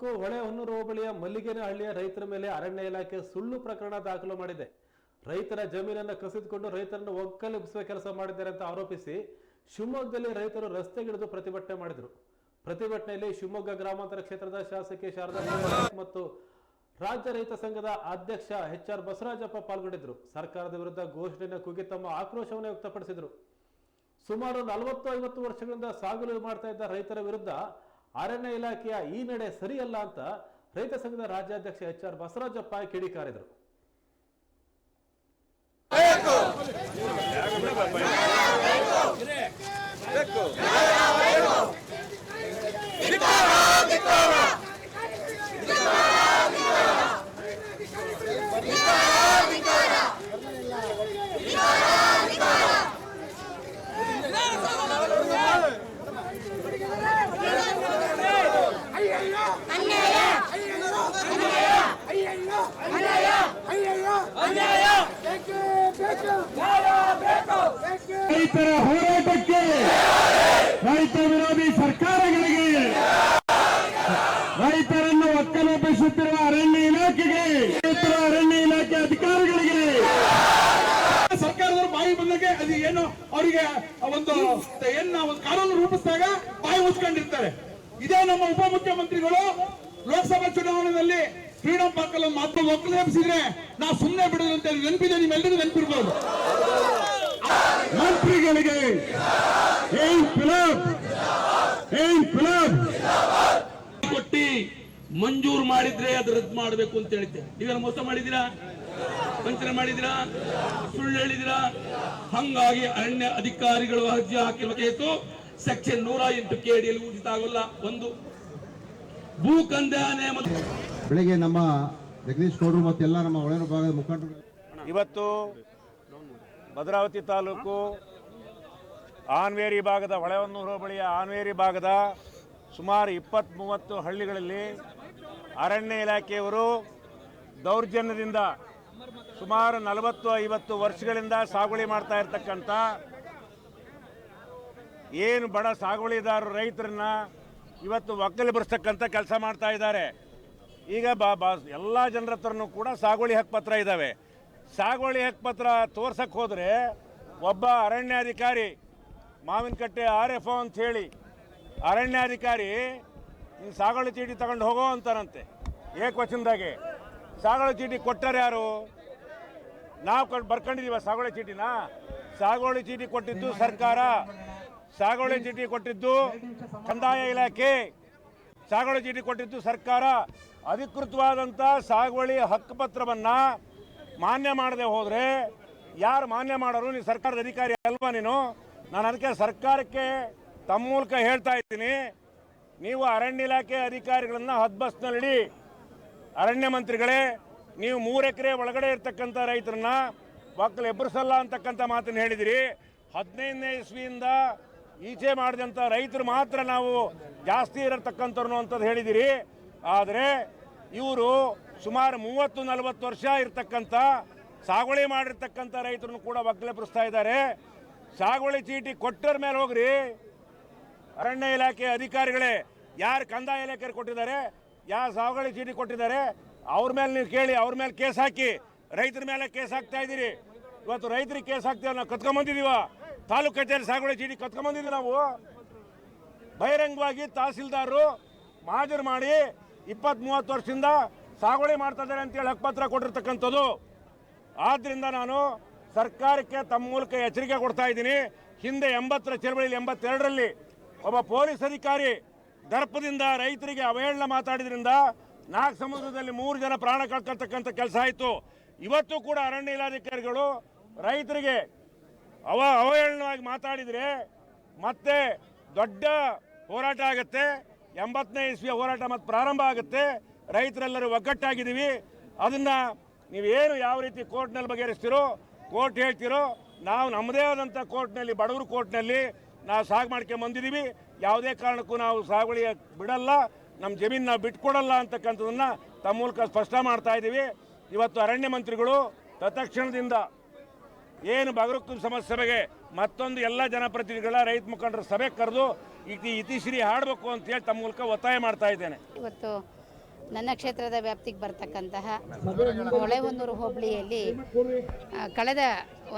ತಾಲೂಕು ಹೊಳೆ ಹೊನ್ನೂರು ಹೋಬಳಿಯ ಮಲ್ಲಿಗೆನಹಳ್ಳಿಯ ರೈತರ ಮೇಲೆ ಅರಣ್ಯ ಇಲಾಖೆ ಸುಳ್ಳು ಪ್ರಕರಣ ದಾಖಲು ಮಾಡಿದೆ. ರೈತರ ಜಮೀನನ್ನು ಕಸಿದುಕೊಂಡು ರೈತರನ್ನು ಒಕ್ಕಲೆಬ್ಬಿಸುವ ಕೆಲಸ ಮಾಡಿದ್ದಾರೆ ಅಂತ ಆರೋಪಿಸಿ ಶಿವಮೊಗ್ಗದಲ್ಲಿ ರೈತರು ರಸ್ತೆಗಿಳಿದು ಪ್ರತಿಭಟನೆ ಮಾಡಿದರು. ಪ್ರತಿಭಟನೆಯಲ್ಲಿ ಶಿವಮೊಗ್ಗ ಗ್ರಾಮಾಂತರ ಕ್ಷೇತ್ರದ ಶಾಸಕಿ ಶಾರದಾ ಮತ್ತು ರಾಜ್ಯ ರೈತ ಸಂಘದ ಅಧ್ಯಕ್ಷ ಎಚ್ ಆರ್ ಬಸವರಾಜಪ್ಪ ಪಾಲ್ಗೊಂಡಿದ್ದರು. ಸರ್ಕಾರದ ವಿರುದ್ಧ ಘೋಷಣೆಯನ್ನು ಕೂಗಿ ತಮ್ಮ ಆಕ್ರೋಶವನ್ನು ವ್ಯಕ್ತಪಡಿಸಿದರು. ಸುಮಾರು ನಲವತ್ತು ಐವತ್ತು ವರ್ಷಗಳಿಂದ ಸಾಗುಲು ಮಾಡ್ತಾ ಇದ್ದ ರೈತರ ವಿರುದ್ಧ ಅರಣ್ಯ ಇಲಾಖೆಯ ಈ ನಡೆ ಸರಿಯಲ್ಲ ಅಂತ ರೈತ ಸಂಘದ ರಾಜ್ಯಾಧ್ಯಕ್ಷ ಎಚ್ ಆರ್ ಬಸವರಾಜಪ್ಪ ಕಿಡಿಕಾರಿದರು. ರೈತ ವಿರೋಧಿ ಸರ್ಕಾರಗಳಿಗೆ ರೈತರನ್ನು ಒಕ್ಕಲೆಬ್ಬಿಸುತ್ತಿರುವ ಅರಣ್ಯ ಇಲಾಖೆಗೆ ರೈತರ ಅರಣ್ಯ ಇಲಾಖೆ ಅಧಿಕಾರಿಗಳಿಗೆ. ಸರ್ಕಾರದವರು ಬಾಯಿ ಬಂದಾಗ ಅದು ಏನು ಅವರಿಗೆ ಒಂದು ಏನ್ ಒಂದು ಕಾನೂನು ರೂಪಿಸಿದಾಗ ಬಾಯಿ ಮುಚ್ಕೊಂಡಿರ್ತಾರೆ. ಇದೇ ನಮ್ಮ ಉಪಮುಖ್ಯಮಂತ್ರಿಗಳು ಲೋಕಸಭಾ ಚುನಾವಣೆಯಲ್ಲಿ ಫ್ರೀಡಂ ಪಾರ್ಕ್ ಅಲ್ಲಿ ಮಾತ್ರ ಒಕ್ಕಲೆಬ್ಬಿಸಿದ್ರೆ ನಾವು ಸುಮ್ಮನೆ ಬಿಡೋದು ಅಂತ ನೆನಪಿದೆ ನಿಮ್ಮೆಲ್ಲರಿಗೂ ನೆನಪಿರ್ಬೋದು. ಮಂತ್ರಿಗಳಿಗೆ ಕೊಟ್ಟಿ ಮಂಜೂರು ಮಾಡಿದ್ರೆ ಅದು ರದ್ದು ಮಾಡಬೇಕು ಅಂತ ಹೇಳಿದ್ದೆ. ನೀವೆಲ್ಲ ಮೋಸ ಮಾಡಿದಿರಾ ವಂಚನೆ ಮಾಡಿದಿರಾ ಸುಳ್ಳು ಹೇಳಿದಿರಾ ಹಂಗಾಗಿ ಅರಣ್ಯ ಅಧಿಕಾರಿಗಳು ಅರ್ಜಿ ಹಾಕಿರುವ ಕೇಸು ಸೆಕ್ಷನ್ ನೂರ ಎಂಟು ಕೆಡಿಯಲ್ಲಿ ಉಚಿತ ಆಗೋಲ್ಲ. ಒಂದು. ಭೂ ಕಂದಾಯ ಮತ್ತು ಬೆಳಿಗ್ಗೆ ನಮ್ಮ ಜಗದೀಶ್ ಗೌಡರು ಮತ್ತೆಲ್ಲ ನಮ್ಮ ಒಳನ ಭಾಗದ ಮುಖಂಡರು ಇವತ್ತು ಭದ್ರಾವತಿ ತಾಲೂಕು ಆನ್ವೇರಿ ಭಾಗದ ಹೊಳೆಹೊನ್ನೂರು ಬಳಿಯ ಆನ್ವೇರಿ ಭಾಗದ ಸುಮಾರು ಇಪ್ಪತ್ತ್ ಮೂವತ್ತು ಹಳ್ಳಿಗಳಲ್ಲಿ ಅರಣ್ಯ ಇಲಾಖೆಯವರು ದೌರ್ಜನ್ಯದಿಂದ ಸುಮಾರು ನಲವತ್ತು ಐವತ್ತು ವರ್ಷಗಳಿಂದ ಸಾಗುವಳಿ ಮಾಡ್ತಾ ಇರ್ತಕ್ಕಂಥ ಏನು ಬಡ ಸಾಗುವಳಿದಾರರು ರೈತರನ್ನ ಇವತ್ತು ಒಕ್ಕಲಿಬರಿಸ್ತಕ್ಕಂಥ ಕೆಲಸ ಮಾಡ್ತಾ ಇದ್ದಾರೆ. ಈಗ ಬಾ ಬಾ, ಎಲ್ಲ ಜನರ ಕೂಡ ಸಾಗುವಳಿ ಹಕ್ಕುಪತ್ರ ಇದ್ದಾವೆ ಸಾಗುವಳಿ ಹಕ್ಕುಪತ್ರ ತೋರ್ಸಕ್ಕೆ ಹೋದರೆ ಒಬ್ಬ ಅರಣ್ಯಾಧಿಕಾರಿ ಮಾವಿನಕಟ್ಟೆ ಆರ್ ಎಫ್ ಅಂತ ಹೇಳಿ ಅರಣ್ಯಾಧಿಕಾರಿ, ನೀನು ಸಾಗುವಳಿ ಚೀಟಿ ತಗೊಂಡು ಹೋಗೋ ಅಂತಾರಂತೆ ಏಕವಚನದಾಗೆ ಸಾಗಳ ಚೀಟಿ ಕೊಟ್ಟರೆ ಯಾರು? ನಾವು ಕೊಟ್ಟು ಬರ್ಕೊಂಡಿದೀವ ಸಾಗುವಳಿ ಚೀಟಿನ? ಸಾಗುವಳಿ ಚೀಟಿ ಕೊಟ್ಟಿದ್ದು ಸರ್ಕಾರ. ಸಾಗುವಳಿ ಚೀಟಿ ಕೊಟ್ಟಿದ್ದು ಕಂದಾಯ ಇಲಾಖೆ. ಸಾಗುವಳಿ ಚೀಟಿ ಕೊಟ್ಟಿದ್ದು ಸರ್ಕಾರ. ಅಧಿಕೃತವಾದಂಥ ಸಾಗುವಳಿ ಹಕ್ಕುಪತ್ರವನ್ನ ಮಾನ್ಯ ಮಾಡದೆ ಹೋದರೆ ಯಾರು ಮಾನ್ಯ ಮಾಡೋರು? ನೀನು ಸರ್ಕಾರದ ಅಧಿಕಾರಿ ಅಲ್ವಾ ನೀನು? ನಾನು ಅದಕ್ಕೆ ಸರ್ಕಾರಕ್ಕೆ ತಮ್ಮ ಮೂಲಕ ಹೇಳ್ತಾ ಇದ್ದೀನಿ, ನೀವು ಅರಣ್ಯ ಇಲಾಖೆ ಅಧಿಕಾರಿಗಳನ್ನು ಹದ್ಬಸ್ನಲ್ಲಿ ಅರಣ್ಯ ಮಂತ್ರಿಗಳೇ, ನೀವು ಮೂರು ಎಕರೆ ಒಳಗಡೆ ಇರ್ತಕ್ಕಂಥ ರೈತರನ್ನ ಒಕ್ಕಲು ಎಬ್ಬರಿಸಲ್ಲ ಅಂತಕ್ಕಂಥ ಮಾತನ್ನು ಹೇಳಿದಿರಿ. ಹದಿನೈದನೇ ಇಸ್ವಿಯಿಂದ ಈಚೆ ಮಾಡಿದಂಥ ರೈತರು ಮಾತ್ರ ನಾವು ಜಾಸ್ತಿ ಇರತಕ್ಕಂಥವ್ರು ಅಂತದ್ದು ಹೇಳಿದಿರಿ. ಆದರೆ ಇವರು ಸುಮಾರು ಮೂವತ್ತು ನಲವತ್ತು ವರ್ಷ ಇರ್ತಕ್ಕಂಥ, ಸಾಗುವಳಿ ಮಾಡಿರ್ತಕ್ಕಂಥ ರೈತರನ್ನು ಕೂಡ ಒಕ್ಕಲೆಬ್ಬರಿಸ್ತಾ ಇದ್ದಾರೆ. ಸಾಗುವಳಿ ಚೀಟಿ ಕೊಟ್ಟರ ಮೇಲೆ ಹೋಗ್ರಿ. ಅರಣ್ಯ ಇಲಾಖೆ ಅಧಿಕಾರಿಗಳೇ, ಯಾರು ಕಂದಾಯ ಇಲಾಖೆ ಕೊಟ್ಟಿದ್ದಾರೆ, ಯಾರು ಸಾಗುವಳಿ ಚೀಟಿ ಕೊಟ್ಟಿದ್ದಾರೆ, ಅವ್ರ ಮೇಲೆ ನೀವು ಕೇಳಿ, ಅವ್ರ ಮೇಲೆ ಕೇಸ್ ಹಾಕಿ. ರೈತರ ಮೇಲೆ ಕೇಸ್ ಹಾಕ್ತಾ ಇದ್ದೀರಿ. ಇವತ್ತು ರೈತರಿಗೆ ಕೇಸ್ ಹಾಕ್ತೀವಿ ನಾವು ಕತ್ಕೊಂಬಂದಿದೀವ ತಾಲೂಕು ಕಚೇರಿ ಸಾಗುವಳಿ ಚೀಟಿ ಕತ್ಕೊಂಬಂದಿದ್ದೀವಿ ನಾವು. ಬಹಿರಂಗವಾಗಿ ತಹಸೀಲ್ದಾರರು ಮಾಜರು ಮಾಡಿ ಇಪ್ಪತ್ತ್ ಮೂವತ್ತು ವರ್ಷದಿಂದ ಸಾಗುವಳಿ ಮಾಡ್ತಾ ಇದ್ದಾರೆ ಅಂತೇಳಿ ಹಕ್ಕುಪತ್ರ ಕೊಟ್ಟಿರ್ತಕ್ಕಂಥದ್ದು. ಆದ್ದರಿಂದ ನಾನು ಸರ್ಕಾರಕ್ಕೆ ತಮ್ಮ ಮೂಲಕ ಎಚ್ಚರಿಕೆ ಕೊಡ್ತಾ ಇದ್ದೀನಿ. ಹಿಂದೆ ಎಂಬತ್ತರ ಚಳವಳಿಯಲ್ಲಿ ಎಂಬತ್ತೆರಡರಲ್ಲಿ ಒಬ್ಬ ಪೊಲೀಸ್ ಅಧಿಕಾರಿ ದರ್ಪದಿಂದ ರೈತರಿಗೆ ಅವಹೇಳನ ಮಾತಾಡಿದ್ರಿಂದ ನಾಲ್ಕು ಸಮುದ್ರದಲ್ಲಿ ಮೂರು ಜನ ಪ್ರಾಣ ಕಳ್ಕೊಳ್ತಕ್ಕಂಥ ಕೆಲಸ ಆಯಿತು. ಇವತ್ತು ಕೂಡ ಅರಣ್ಯ ಇಲಾಧಿಕಾರಿಗಳು ರೈತರಿಗೆ ಅವ ಅವಹೇಳನವಾಗಿ ಮಾತಾಡಿದರೆ ಮತ್ತೆ ದೊಡ್ಡ ಹೋರಾಟ ಆಗುತ್ತೆ. ಎಂಬತ್ತನೇ ಇಸ್ವಿಯ ಹೋರಾಟ ಮತ್ತೆ ಪ್ರಾರಂಭ ಆಗುತ್ತೆ. ರೈತರೆಲ್ಲರೂ ಒಗ್ಗಟ್ಟಾಗಿದ್ದೀವಿ. ಅದನ್ನು ನೀವೇನು ಯಾವ ರೀತಿ ಕೋರ್ಟ್ನಲ್ಲಿ ಬಗೆಹರಿಸ್ತೀರೋ ಕೋರ್ಟ್ ಹೇಳ್ತಿರೋ, ನಾವು ನಮ್ಮದೇ ಆದಂಥ ಕೋರ್ಟ್ನಲ್ಲಿ, ಬಡವರು ಕೋರ್ಟ್ನಲ್ಲಿ ನಾವು ಸಾಗ್ ಮಾಡ್ಕೊಂಡು ಬಂದಿದ್ದೀವಿ ಯಾವುದೇ ಕಾರಣಕ್ಕೂ ನಾವು ಸಾಗುವಳಿ ಬಿಡಲ್ಲ ನಮ್ಮ ಜಮೀನು ನಾವು ಬಿಟ್ಕೊಡಲ್ಲ ಅಂತಕ್ಕಂಥದ್ದನ್ನು ತಮ್ಮ ಮೂಲಕ ಸ್ಪಷ್ಟ ಮಾಡ್ತಾ ಇದ್ದೀವಿ ಇವತ್ತು ಅರಣ್ಯ ಮಂತ್ರಿಗಳು ತತ್ಕ್ಷಣದಿಂದ ಏನು ಬಗರಕ್ಕು ಸಮಸ್ಯೆ ಬಗ್ಗೆ ಮತ್ತೊಂದು ಎಲ್ಲ ಜನಪ್ರತಿನಿಧಿಗಳ, ರೈತ ಮುಖಂಡರ ಸಭೆ ಕರೆದು, ಇತಿ ಇತಿಶ್ರೀ ಹಾಡಬೇಕು ಅಂತ ಹೇಳಿ ತಮ್ಮ ಮೂಲಕ ಒತ್ತಾಯ ಮಾಡ್ತಾ ಇದ್ದೇನೆ. ಇವತ್ತು ನನ್ನ ಕ್ಷೇತ್ರದ ವ್ಯಾಪ್ತಿಗೆ ಬರ್ತಕ್ಕಂತಹ ಹೊಳೆಹೊನ್ನೂರು ಹೋಬಳಿಯಲ್ಲಿ ಕಳೆದ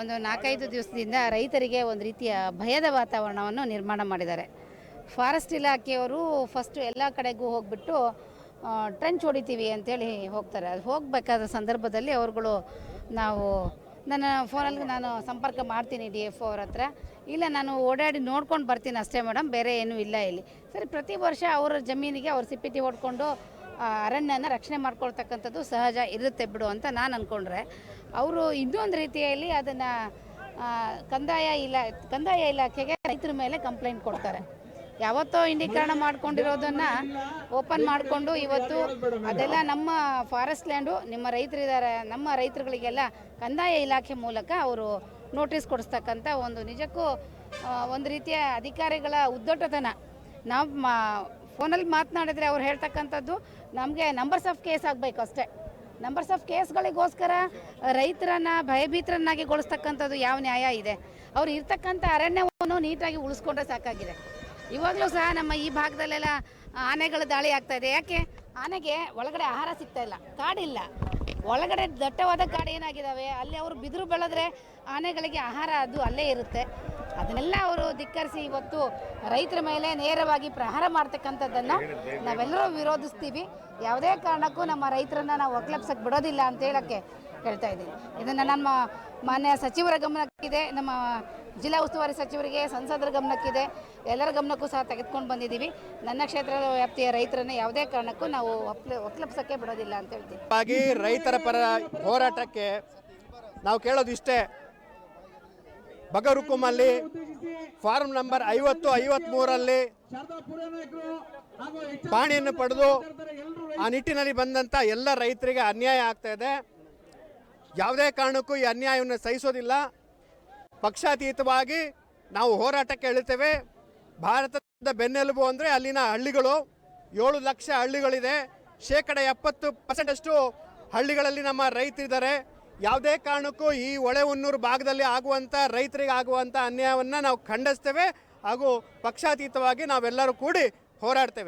ಒಂದು ನಾಲ್ಕೈದು ದಿವಸದಿಂದ ರೈತರಿಗೆ ಒಂದು ರೀತಿಯ ಭಯದ ವಾತಾವರಣವನ್ನು ನಿರ್ಮಾಣ ಮಾಡಿದ್ದಾರೆ. ಫಾರೆಸ್ಟ್ ಇಲಾಖೆಯವರು ಫಸ್ಟು ಎಲ್ಲ ಕಡೆಗೂ ಹೋಗ್ಬಿಟ್ಟು ಟ್ರೆಂಚ್ ಹೊಡಿತೀವಿ ಅಂತೇಳಿ ಹೋಗ್ತಾರೆ. ಅದು ಹೋಗಬೇಕಾದ ಸಂದರ್ಭದಲ್ಲಿ ಅವರುಗಳು ನಾವು ನನ್ನ ಫೋನಲ್ಲಿ ನಾನು ಸಂಪರ್ಕ ಮಾಡ್ತೀನಿ ಡಿ ಎಫ್ ಅವ್ರ ಹತ್ರ. ಇಲ್ಲ ನಾನು ಓಡಾಡಿ ನೋಡ್ಕೊಂಡು ಬರ್ತೀನಿ ಅಷ್ಟೇ ಮೇಡಮ್ ಬೇರೆ ಏನೂ ಇಲ್ಲ ಇಲ್ಲಿ. ಸರಿ ಪ್ರತಿ ವರ್ಷ ಅವರ ಜಮೀನಿಗೆ ಅವ್ರು ಸಿಪ್ಪಿಟಿ ಹೊಡ್ಕೊಂಡು ಅರಣ್ಯನ ರಕ್ಷಣೆ ಮಾಡ್ಕೊಳ್ತಕ್ಕಂಥದ್ದು ಸಹಜ ಇರುತ್ತೆ ಬಿಡು ಅಂತ ನಾನು ಅಂದ್ಕೊಂಡ್ರೆ ಅವರು ಇನ್ನೊಂದು ರೀತಿಯಲ್ಲಿ ಅದನ್ನು ಕಂದಾಯ ಇಲಾ, ಕಂದಾಯ ಇಲಾಖೆಗೆ ರೈತರ ಮೇಲೆ ಕಂಪ್ಲೇಂಟ್ ಕೊಡ್ತಾರೆ. ಯಾವತ್ತೋ ಇಂಡೀಕರಣ ಮಾಡ್ಕೊಂಡಿರೋದನ್ನು ಓಪನ್ ಮಾಡಿಕೊಂಡು ಇವತ್ತು ಅದೆಲ್ಲ ನಮ್ಮ ಫಾರೆಸ್ಟ್ ಲ್ಯಾಂಡು ನಿಮ್ಮ ರೈತರಿದ್ದಾರೆ ನಮ್ಮ ರೈತರುಗಳಿಗೆಲ್ಲ ಕಂದಾಯ ಇಲಾಖೆ ಮೂಲಕ ಅವರು ನೋಟಿಸ್ ಕೊಡಿಸ್ತಕ್ಕಂಥ ಒಂದು ನಿಜಕ್ಕೂ ಒಂದು ರೀತಿಯ ಅಧಿಕಾರಿಗಳ ಉದ್ದಟತನ. ನಾವು ಮಾ ಫೋನಲ್ಲಿ ಮಾತನಾಡಿದ್ರೆ ಅವ್ರು ಹೇಳ್ತಕ್ಕಂಥದ್ದು ನಮಗೆ ನಂಬರ್ಸ್ ಆಫ್ ಕೇಸ್ ಆಗಬೇಕು ಅಷ್ಟೇ. ನಂಬರ್ಸ್ ಆಫ್ ಕೇಸ್ಗಳಿಗೋಸ್ಕರ ರೈತರನ್ನ ಭಯಭೀತರನ್ನಾಗಿ ಗೊಳಿಸ್ತಕ್ಕಂಥದ್ದು ಯಾವ ನ್ಯಾಯ ಇದೆ. ಅವ್ರು ಇರ್ತಕ್ಕಂಥ ಅರಣ್ಯವನ್ನು ನೀಟಾಗಿ ಉಳಿಸ್ಕೊಂಡ್ರೆ ಸಾಕಾಗಿದೆ. ಇವಾಗಲೂ ಸಹ ನಮ್ಮ ಈ ಭಾಗದಲ್ಲೆಲ್ಲ ಆನೆಗಳ ದಾಳಿ ಆಗ್ತಾ ಇದೆ. ಯಾಕೆ? ಆನೆಗೆ ಒಳಗಡೆ ಆಹಾರ ಸಿಗ್ತಾ ಇಲ್ಲ, ಕಾಡಿಲ್ಲ. ಒಳಗಡೆ ದಟ್ಟವಾದ ಕಾಡು ಏನಾಗಿದ್ದಾವೆ ಅಲ್ಲಿ ಅವರು ಬಿದಿರು ಬೆಳೆದ್ರೆ ಆನೆಗಳಿಗೆ ಆಹಾರ ಅದು ಅಲ್ಲೇ ಇರುತ್ತೆ. ಅದನ್ನೆಲ್ಲ ಅವರು ಧಿಕ್ಕರಿಸಿ ಇವತ್ತು ರೈತರ ಮೇಲೆ ನೇರವಾಗಿ ಪ್ರಹಾರ ಮಾಡ್ತಕ್ಕಂಥದ್ದನ್ನು ನಾವೆಲ್ಲರೂ ವಿರೋಧಿಸ್ತೀವಿ. ಯಾವುದೇ ಕಾರಣಕ್ಕೂ ನಮ್ಮ ರೈತರನ್ನ ನಾವು ಒಕ್ಲಪ್ಸಕ್ಕೆ ಬಿಡೋದಿಲ್ಲ ಅಂತ ಹೇಳಕ್ಕೆ ಹೇಳ್ತಾ ಇದ್ದೀನಿ. ಇದನ್ನು ನಮ್ಮ ಮಾನ್ಯ ಸಚಿವರ ಗಮನಕ್ಕಿದೆ. ನಮ್ಮ ಜಿಲ್ಲಾ ಉಸ್ತುವಾರಿ ಸಚಿವರಿಗೆ ಸಂಸದರ ಗಮನಕ್ಕಿದೆ. ಎಲ್ಲರ ಗಮನಕ್ಕೂ ಸಹ ತೆಗೆದುಕೊಂಡು ಬಂದಿದ್ದೀವಿ. ನನ್ನ ಕ್ಷೇತ್ರದ ವ್ಯಾಪ್ತಿಯ ರೈತರನ್ನು ಯಾವುದೇ ಕಾರಣಕ್ಕೂ ನಾವು ಒಪ್ಲಪ್ಸೋಕ್ಕೆ ಬಿಡೋದಿಲ್ಲ ಅಂತ ಹೇಳ್ತೀವಿ ಆಗಿ ರೈತರ ಪರ ಹೋರಾಟಕ್ಕೆ ನಾವು ಕೇಳೋದು ಇಷ್ಟೇ ಬಗರುಕುಮಲ್ಲಿ ಫಾರ್ಮ್ ನಂಬರ್ ಐವತ್ತು ಐವತ್ಮೂರಲ್ಲಿ ಪಾಣಿಯನ್ನು ಪಡೆದು ಆ ನಿಟ್ಟಿನಲ್ಲಿ ಬಂದಂಥ ಎಲ್ಲ ರೈತರಿಗೆ ಅನ್ಯಾಯ ಆಗ್ತಾ ಇದೆ. ಯಾವುದೇ ಕಾರಣಕ್ಕೂ ಈ ಅನ್ಯಾಯವನ್ನು ಸಹಿಸೋದಿಲ್ಲ. ಪಕ್ಷಾತೀತವಾಗಿ ನಾವು ಹೋರಾಟಕ್ಕೆ ಎಳಿತೇವೆ ಭಾರತದ ಬೆನ್ನೆಲುಬು ಅಂದರೆ ಅಲ್ಲಿನ ಹಳ್ಳಿಗಳು. ಏಳು ಲಕ್ಷ ಹಳ್ಳಿಗಳಿದೆ. ಶೇಕಡ ಎಪ್ಪತ್ತು ಪರ್ಸೆಂಟಷ್ಟು ಹಳ್ಳಿಗಳಲ್ಲಿ ನಮ್ಮ ರೈತರಿದ್ದಾರೆ. ಯಾವುದೇ ಕಾರಣಕ್ಕೂ ಈ ಹೊಳೆ ಹೊನ್ನೂರು ಭಾಗದಲ್ಲಿ ಆಗುವಂಥ ರೈತರಿಗೆ ಆಗುವಂಥ ಅನ್ಯಾಯವನ್ನು ನಾವು ಖಂಡಿಸ್ತೇವೆ. ಹಾಗೂ ಪಕ್ಷಾತೀತವಾಗಿ ನಾವೆಲ್ಲರೂ ಕೂಡಿ ಹೋರಾಡ್ತೇವೆ.